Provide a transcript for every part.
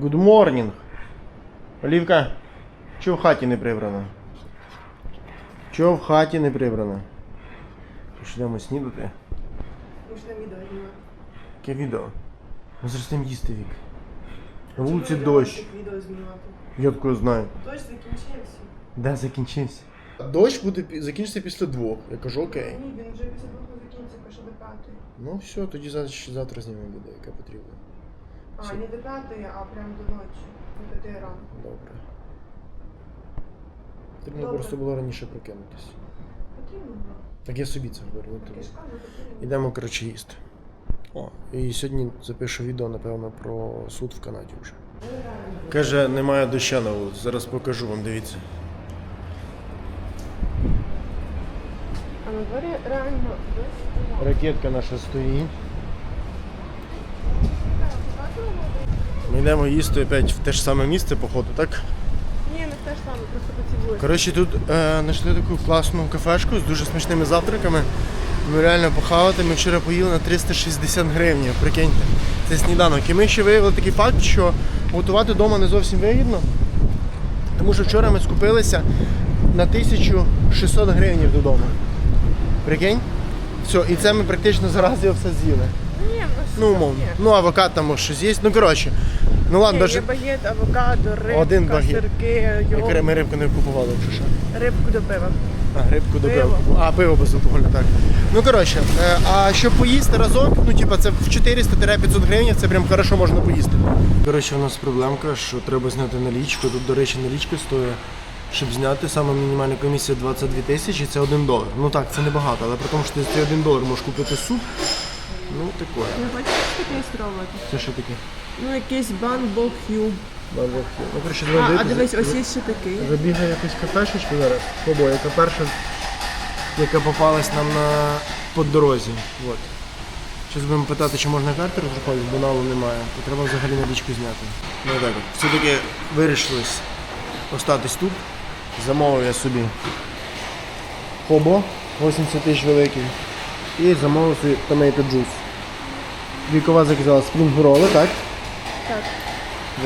Good morning. Олівка, чого в хаті не прибрано? Чого в хаті не прибрано? Пішли снідати. Можна відео знімати. Яке відео? Ми зараз будемо їсти вік. На вулиці дощ. Відео знімати. Я такого знаю. Дощ закінчився. Де закінчився? Дощ буде закінчиться після двох. Я кажу, окей. Ні, він вже після двох не закінчиться, пише до п'ятої. Ну все, тоді завтра, завтра знімемо відео, яке потрібно. А, не до п'ятої, а прямо до ночі. До п'ятої ранку. Добре. Потрібно Добре. просто було раніше прокинутися. Потрібно було. Так я собі це говорю. не тобі. Ідемо, коротше, їсти. О, і сьогодні запишу відео, напевно, про суд в Канаді вже. Каже, немає доща на вулиці. Зараз покажу вам, дивіться. А на дворі реально дощ. Ракетка наша стоїть. Ми йдемо їсти опять в те ж саме місце, походу, так? Ні, не те ж саме, просто по цій вулиці. Коротше, тут е, знайшли таку класну кафешку з дуже смачними завтраками. Ну реально похавати. Ми вчора поїли на 360 гривень, прикиньте. Це сніданок. І ми ще виявили такий факт, що готувати вдома не зовсім вигідно. Тому що вчора ми скупилися на 1600 гривень додому. Прикинь? Все, і це ми практично зараз його все з'їли. Ну, умовно. Ну, авокад там може щось є. Ну, коротше. Ну ладно, Ні, даже... є багет, авокадо, рибка, Один багет. сирки, його, Ми рибку не купували, якщо що. рибку до пива. А, грибку до Пиво. пива. А, пиво безалкогольне, так. Ну коротше, е, а щоб поїсти разок, ну типа це в 400-500 гривень, це прям хорошо можна поїсти. Коротше, у нас проблемка, що треба зняти налічку. Тут, до речі, налічка стоїть, щоб зняти саме мінімальна комісія 22 тисячі, це 1 долар. Ну так, це небагато, але при тому, що ти за 1 долар можеш купити суп. Ну, таке. Не хочеш таке спробувати? Це що таке? Ну, якийсь бан бох'ю. Ну, коротше, А, а дивись, ось є ще такий. Забігає якась кафешечка зараз. Побо, яка перша, яка попалась нам на по дорозі. От. Зараз будемо питати, чи можна карту розраховувати, бо налу немає. То треба взагалі налічку зняти. Ну так от. Все-таки вирішилось остатись тут. Замовив я собі хобо 80 тисяч великий. І замовив собі tomato juice. Вікова заказала спрінгроли, так? Так.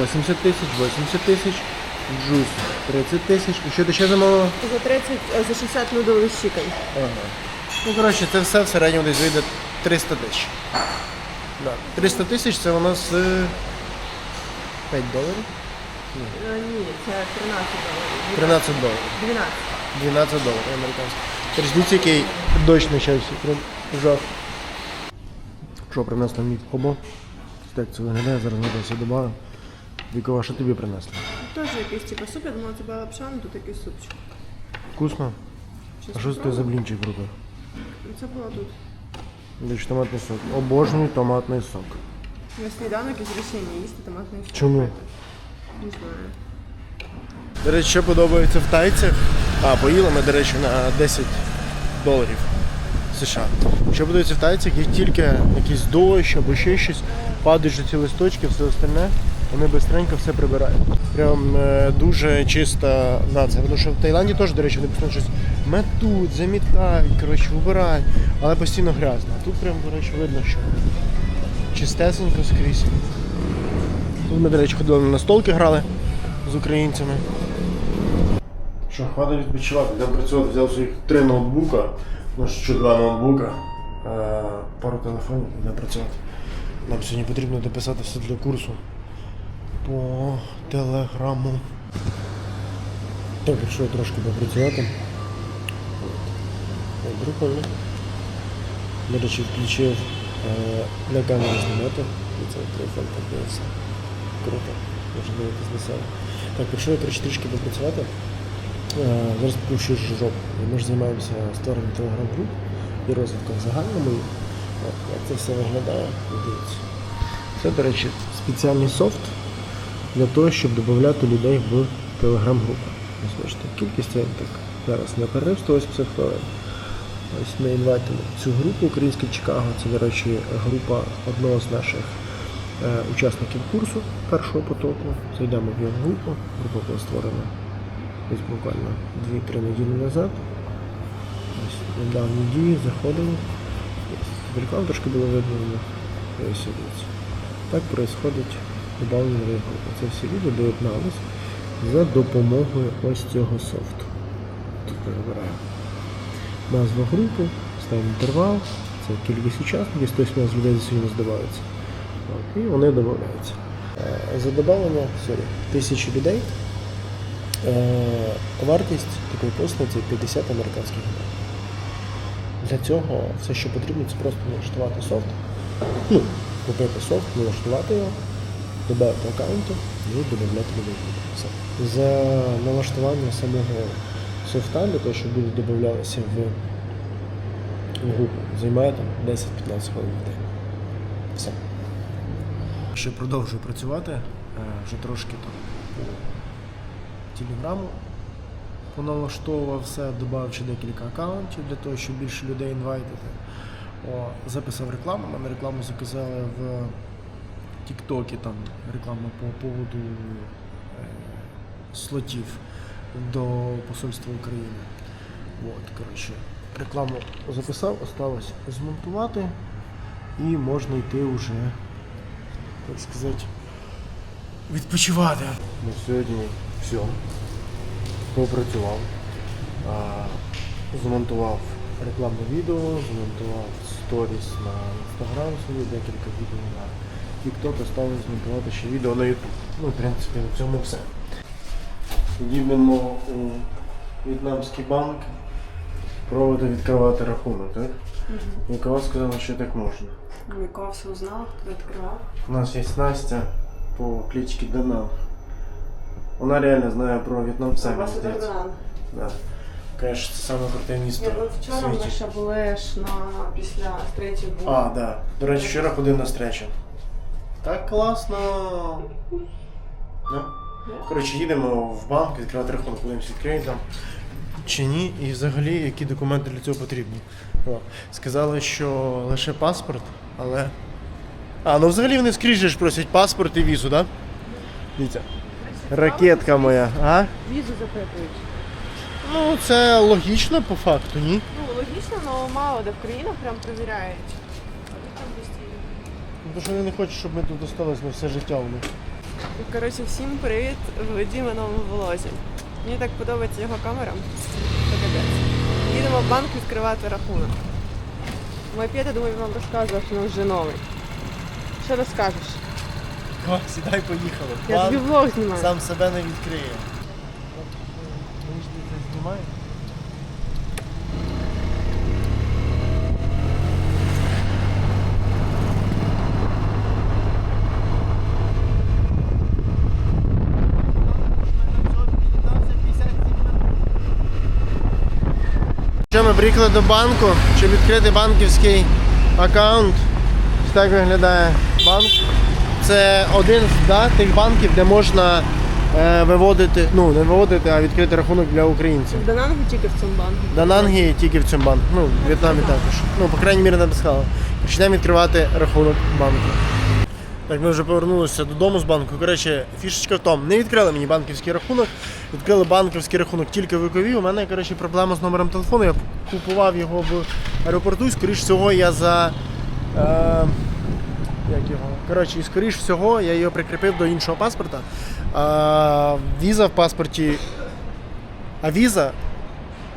80 тисяч, 80 тисяч, джус 30 тисяч. І що ти ще замовила? За 30, е, за 60 нудовий щікань. Ага. Ну, коротше, це все в середньому десь вийде 300 тисяч. Да. 300 тисяч це у нас е, 5 доларів? Е, Ні, це 13 доларів. 13 доларів. 12. 12 доларів американських. Тож дивіться, який дощ почався. Прям жах. Що принесли мій хобо? Так це виглядає, зараз ми все додамо. Вікова, що тобі принесли? Теж якийсь типу суп, я думала, це була лапша, але тут якийсь супчик. Вкусно? Щас А що це за блінчик в руках? Ну, Це було тут. Дивіться, томатний сок. Обожнюю томатний сок. На сніданок із рішення їсти томатний суп. Чому? Не знаю. До речі, що подобається в тайцях. А, поїли ми, до речі, на 10 доларів США. Що подобається в тайцях, як тільки якийсь дощ або ще щось, падають ці листочки, все остальне, вони швидко все прибирають. Прям е, дуже чиста нація. Тому що в Таїланді теж, до речі, вони постійно щось метуть, замітають, коротше, вибирають, але постійно грязно. Тут прям, коротше, видно, що чистесенько скрізь. Тут ми, до речі, ходили на настолки грали з українцями. Що, хватить відпочивати, йдемо працювати, взяв своїх три ноутбука, ну що два ноутбука, е, пару телефонів, йдемо працювати. Нам сьогодні потрібно дописати все для курсу по телеграму. Так, якщо трошки попрацювати. Прикольно. До речі, включив е, на камеру знімати. І це телефон подивився. Круто. Можна дивитися на себе. Так, якщо я коротше, трішки попрацювати, зараз покажу жопу. Ми ж займаємося створенням телеграм-груп і розвитком загальному. От, як це все виглядає, дивіться. Це, до речі, спеціальний софт для того, щоб додати людей в телеграм-групу. Кількість я так зараз не перерив 180 хвилин. Ось ми інвайтимо цю групу Українське Чикаго. Це, до речі, група одного з наших е, учасників курсу першого потоку. Зайдемо в його групу. Група була створена десь буквально 2-3 неділі назад. Ось недавні дії, заходимо. Ось, Реклам трошки було видно. Ось. Так происходить нові групи. Це всі люди доєднались за допомогою ось цього софту. Тут вибираємо назву групи, ставимо інтервал, це кількість учасників, 118 людей за сьогодні здобавиться. І вони додаються. Е, За сорі, тисячі людей вартість такої послуги це 50 американських доларів. Для цього все, що потрібно, це просто налаштувати софт. Ну, купити софт, налаштувати його, додати аккаунту і додати людей. За налаштування самого софта, для того, щоб люди додавалися в, групу, займає там 10-15 хвилин в день. Все. Ще продовжую працювати. е, Вже трошки там телеграму поналаштовував все, додав ще декілька аккаунтів для того, щоб більше людей інвайтити. О, записав рекламу, мене рекламу заказали в Тіктокі, там реклама по поводу е, слотів до посольства України. От, коротше, рекламу записав, осталось змонтувати і можна йти вже, так сказати, відпочивати. Ну, сьогодні все. Попрацював. А, змонтував рекламне відео, змонтував сторіс на інстаграм свої, декілька відео на TikTok, осталось змонтувати ще відео на YouTube. Ну, в принципі, на цьому все. Їдемо у в'єтнамський банк пробувати відкривати рахунок, так? Нікого сказала, що так можна. Микола все узнала, хто відкривав. У нас є Настя по кличці Дана. Вона реально знає про здається. Дан. Да. Каже, це саме круте місто в вчора ми ще були ж на після зустрічі були. А, да. До речі, вчора ходив на зустрічу. Так класно. Ну. Коротше, їдемо в банк, відкривати рахунок, будемо відкриємо там. Чи ні, і взагалі які документи для цього потрібні. О, сказали, що лише паспорт, але. А, ну взагалі вони скрізь же ж просять паспорт і візу, так? Да? Дивіться. Ракетка моя, а? Візу запитують. Ну, це логічно по факту, ні? Ну, логічно, але мало де в країнах прям перевіряють. Там. Ну, Тому що вони не хочуть, щоб ми тут осталось на все життя у них. Коротше, всім привіт в Діменовому волозі. Мені так подобається його камера. Їдемо в банк відкривати рахунок. Мой П'єта, думаю, він вам розказував, що він вже новий. Що розкажеш? О, сідай, поїхали. Я тобі влог знімаю. сам себе не відкриє. Мені ж знімає. Що ми приїхали до банку, щоб відкрити банківський аккаунт. Так виглядає банк. Це один з да, тих банків, де можна е, виводити, ну не виводити, а відкрити рахунок для українців. В Данангі тільки в цьому банку. Данангі тільки в цьому банку. Ну, в В'єтнамі також. Ну, по крайній мірі написали. Почнемо відкривати рахунок банку. Так, ми вже повернулися додому з банку. Коротше, фішечка в тому, не відкрили мені банківський рахунок, відкрили банківський рахунок тільки в Вікові. У мене, коротше, проблема з номером телефону. Я купував його в аеропорту, і скоріш всього я за. Е, як його? Коротше, і скоріш всього я його прикріпив до іншого паспорта. А, віза в паспорті. А віза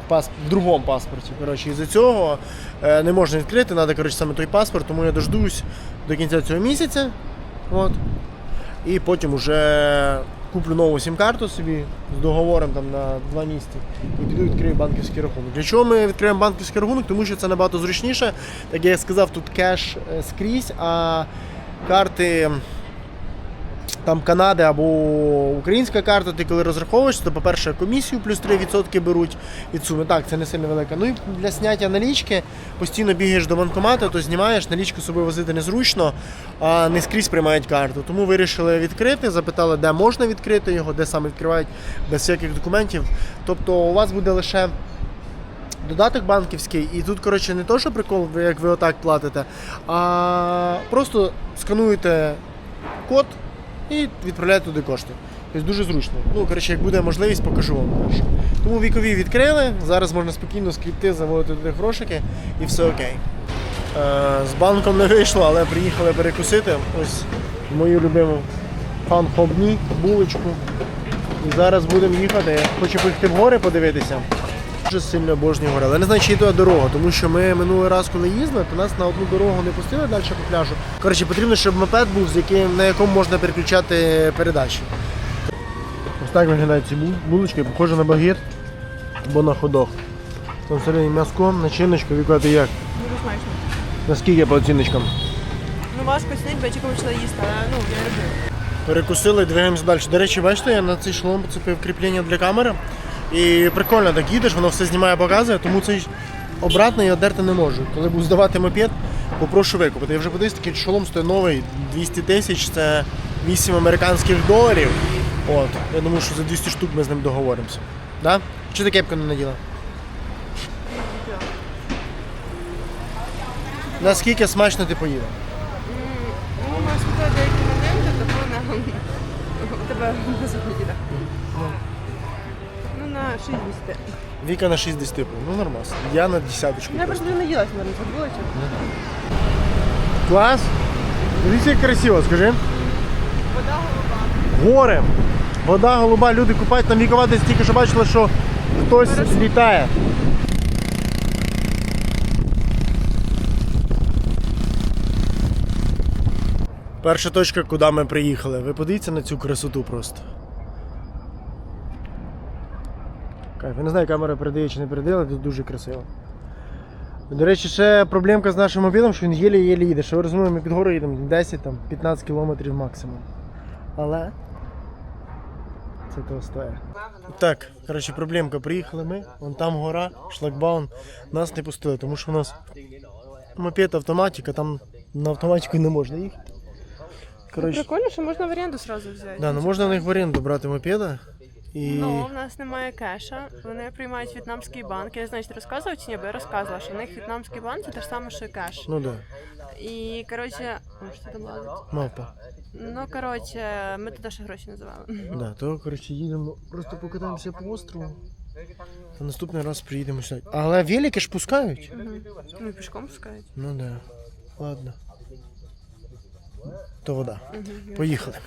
в, другому паспорті. Коротше, із-за цього е, не можна відкрити, треба коротше, саме той паспорт, тому я дождусь до кінця цього місяця. От. І потім вже куплю нову сім-карту собі з договором там, на два місяці і піду відкрию банківський рахунок. Для чого ми відкриємо банківський рахунок? Тому що це набагато зручніше. Так як я сказав, тут кеш е, скрізь, а карти там Канади або українська карта, ти коли розраховуєшся, то, по-перше, комісію плюс 3% беруть від суми. Так, це не сильно велика. Ну і для зняття налічки постійно бігаєш до банкомату, то знімаєш, налічку з собою возити незручно, а не скрізь приймають карту. Тому вирішили відкрити, запитали, де можна відкрити його, де саме відкривають без всяких документів. Тобто у вас буде лише додаток банківський, і тут, коротше, не то, що прикол, як ви отак платите, а просто скануєте код і відправляєте туди кошти. Тобто дуже зручно. Ну, коротше, як буде можливість, покажу вам. коротше. Тому вікові відкрили, зараз можна спокійно скрипти, заводити туди грошики і все окей. Е, з банком не вийшло, але приїхали перекусити. Ось мою любиму Фан хобні, булочку. І зараз будемо їхати. Хочу поїхати в гори подивитися. Дуже сильно обожнюю гори. Але не знаю, чи є туди дорога, тому що ми минулий раз, коли їздили, то нас на одну дорогу не пустили далі по пляжу. Коротше, потрібно, щоб мопед був, з яким, на якому можна переключати передачі. Ось так виглядають ці булочки, похоже на багет або на ходох. Там всередині м'яско, начиночка, Віка, ти як? Дуже смачно. Наскільки по оціночкам? Ну важко оцінити, бо я тільки почала їсти, але ну, я люблю. Перекусили, двигаємося далі. До речі, бачите, я на цей шолом поцепив кріплення для камери. І прикольно, так їдеш, воно все знімає, показує, тому цей обратно я одерти не можу. Коли буду здавати мопед, попрошу викупити. Я вже подивився, такий шолом стоїть новий, 200 тисяч, це 8 американських доларів. От, я думаю, що за 200 штук ми з ним договоримося. Да? Чи ти кепку не наділа? Наскільки смачно ти поїла? Ну, у нас деякі моменти, то вона у тебе заході так. На 60. Віка на 6 типу. Ну нормально. Я на десяточку. Я просто не мабуть, забула чи. Клас. Дивіться, як красиво, скажи. Вода голуба. Гори. Вода голуба, люди купають там вікова десь тільки що бачили, що хтось літає. Перша точка, куди ми приїхали. Ви подивіться на цю красоту просто. Кайф. Я не знаю, камера передає чи не передає, але тут дуже красиво. До речі, ще проблемка з нашим мобілем, що він єлі-єлі їде. Що ви розумієте, ми під гору їдемо 10-15 км максимум. Але це того стоїть. Так, коротше, проблемка. Приїхали ми, вон там гора, шлагбаун. Нас не пустили, тому що у нас мопед автоматика, там на автоматику не можна їхати. Коротше, Прикольно, що можна в оренду сразу взяти. да, ну можна в них в оренду брати мопеда. І... Ну, в нас немає кеша. Вони приймають в'єтнамський банк. Я не знаю, чи ти розказував чи ні, бо я розказувала, що в них в'єтнамський банк це те ж саме, що і кеш. Ну да, І коротше, О, що там лазить? мавпа. Ну коротше, ми туди ще гроші називали. Да, то коротше їдемо, просто покатаємося по острову. Та наступний раз приїдемо сюди. Але велики ж пускають. Ну і пішком пускають. Ну да. Ладно. То вода. Поїхали.